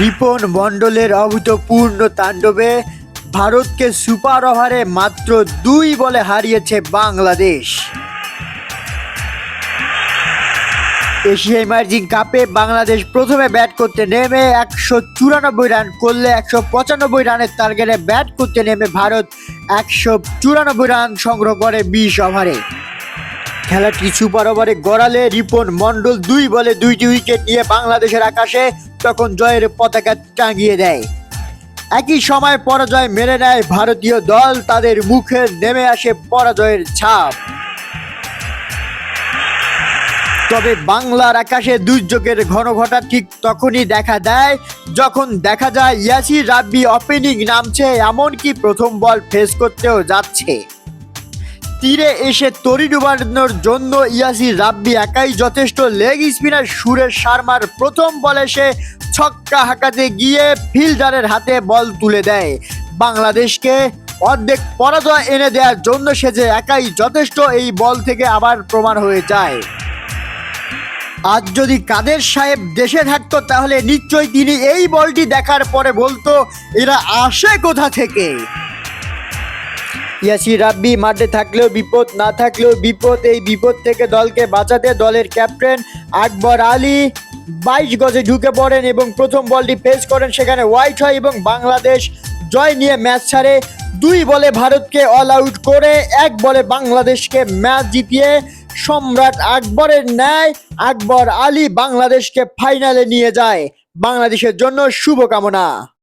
রিপন মণ্ডলের অভূতপূর্ণ তাণ্ডবে ভারতকে সুপার ওভারে মাত্র দুই বলে হারিয়েছে বাংলাদেশ। এশিয়া ইমার্জিং কাপে বাংলাদেশ প্রথমে ব্যাট করতে নেমে একশো চুরানব্বই রান করলে একশো পঁচানব্বই রানের টার্গেটে ব্যাট করতে নেমে ভারত একশো চুরানব্বই রান সংগ্রহ করে বিশ ওভারে। খেলাটি সুপার ওভারে গড়ালে রিপন মণ্ডল দুই বলে দুইটি উইকেট নিয়ে বাংলাদেশের আকাশে তখন জয়ের পতাকা টাঙিয়ে দেয়। একই সময় পরাজয় মেনে নেয় ভারতীয় দল, তাদের মুখে নেমে আসে পরাজয়ের ছাপ। তবে বাংলার আকাশে দুর্যোগের ঘন ঘটা ঠিক তখনই দেখা দেয়, যখন দেখা যায় ইয়াসি রাব্বি ওপেনিং নামছে, এমনকি প্রথম বল ফেস করতেও যাচ্ছে। তীরে এসে তরি ডুবানোর জন্য ইয়াসির রাব্বি একাই যথেষ্ট লেগ স্পিনার সুরেশ শর্মার প্রথম বলে সে ছক্কা হাঁকাতে গিয়ে ফিল্ডারের হাতে বল তুলে দেয়। বাংলাদেশকে অর্ধেক পরাজয় এনে দেওয়ার জন্য সে যে একাই যথেষ্ট এই বল থেকে আবার প্রমাণ হয়ে যায়। আজ যদি কাদের সাহেব দেশে থাকতো তাহলে নিশ্চয়ই তিনি এই বলটি দেখার পরে বলতো, এরা আসে কোথা থেকে? ইয়াসির রাব্বি, মাঠে থাকলেও বিপদ, না থাকলেও বিপদ, এই বিপদ থেকে দলকে বাঁচাতে দলের ক্যাপ্টেন আকবর আলী বাইশ গজে ঢুকে পড়েন এবং প্রথম বলটি ফেস করেন সেখানে হোয়াইট হয় এবং বাংলাদেশ জয় নিয়ে ম্যাচ ছাড়ে। দুই বলে ভারতকে অল আউট করে, এক বলে বাংলাদেশকে ম্যাচ জিতিয়ে সম্রাট আকবরের ন্যায় আকবর আলী বাংলাদেশকে ফাইনালে নিয়ে যায়। বাংলাদেশের জন্য শুভকামনা।